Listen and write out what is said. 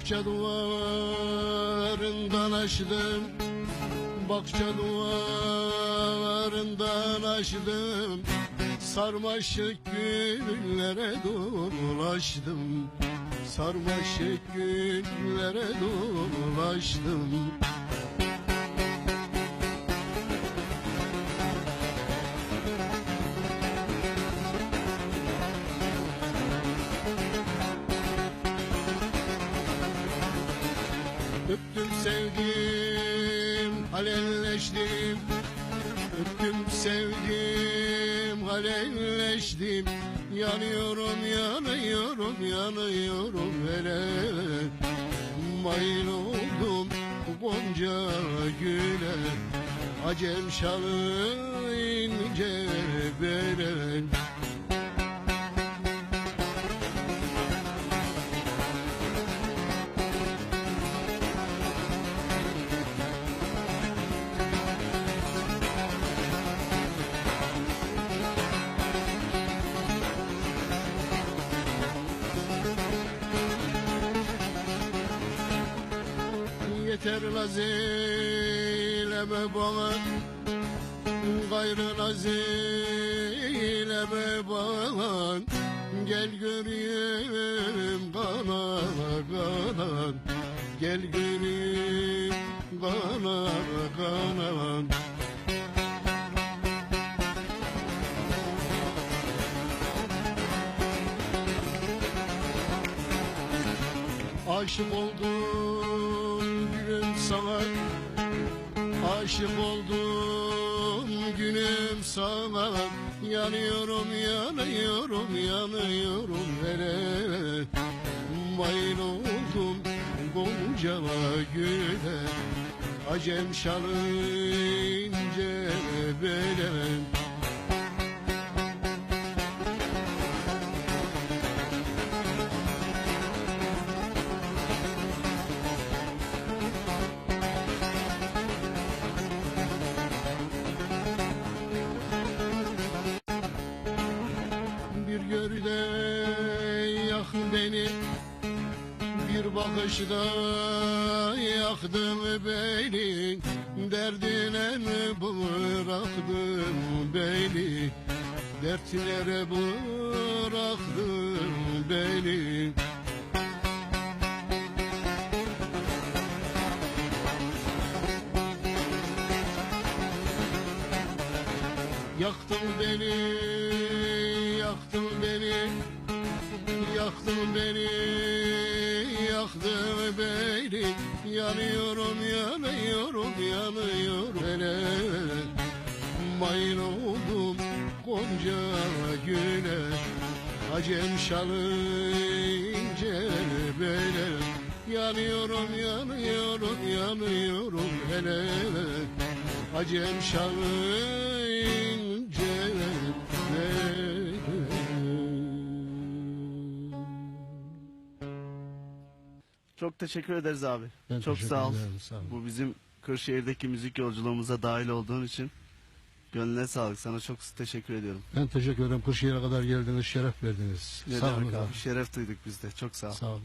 Bakça duvarından açtım Bakça duvarından açtım Sarmaşık güllere dolaştım. Sarmaşık güllere dolaştım sevdim halelleştim. Öptüm sevdim halelleştim. Yanıyorum yanıyorum yanıyorum hele. Mayın oldum gonca güle. Acem şalı ince Yeter naz eyleme bana Gayrı naz eyleme bana Gel göreyim kana kana Gel göreyim kana kana Aşık oldum Aşık oldum günüm sana. Yanıyorum yanıyorum yanıyorum hele. Mayın oldum gonca güle Acem şalı ince beni Bir bakışta yaktın beni Derdine mi bıraktın beni? Dertlere bıraktın beni. Yaktın beni, yaktın beni, yaktın beni, yaktın beni. Yanıyorum, yanıyorum, yanıyorum hele. Mayın oldum gonca güle, acem şalı ince bele. Yanıyorum, yanıyorum, yanıyorum hele. Acem şalı Çok teşekkür ederiz abi. Ben Çok teşekkür sağ ol. ederim, sağ ol. Bu bizim Kırşehir'deki müzik yolculuğumuza dahil olduğun için gönlüne sağlık. Sana çok teşekkür ediyorum. Ben teşekkür ederim. Kırşehir'e kadar geldiniz, şeref verdiniz. Ne sağ demek olun. Şeref duyduk biz de. Çok sağ ol. Sağ olun.